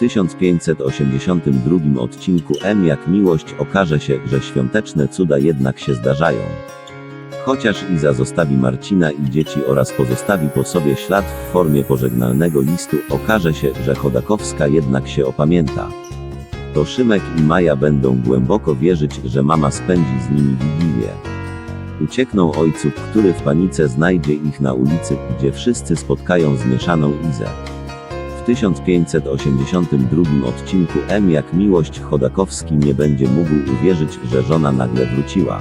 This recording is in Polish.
1582 odcinku M jak miłość okaże się, że świąteczne cuda jednak się zdarzają. Chociaż Iza zostawi Marcina i dzieci oraz pozostawi po sobie ślad w formie pożegnalnego listu, okaże się, że Chodakowska jednak się opamięta. To Szymek i Maja będą głęboko wierzyć, że mama spędzi z nimi Wigilię. Uciekną ojcu, który w panice znajdzie ich na ulicy, gdzie wszyscy spotkają zmieszaną Izę. W 1582 odcinku M jak miłość Chodakowski nie będzie mógł uwierzyć, że żona nagle wróciła.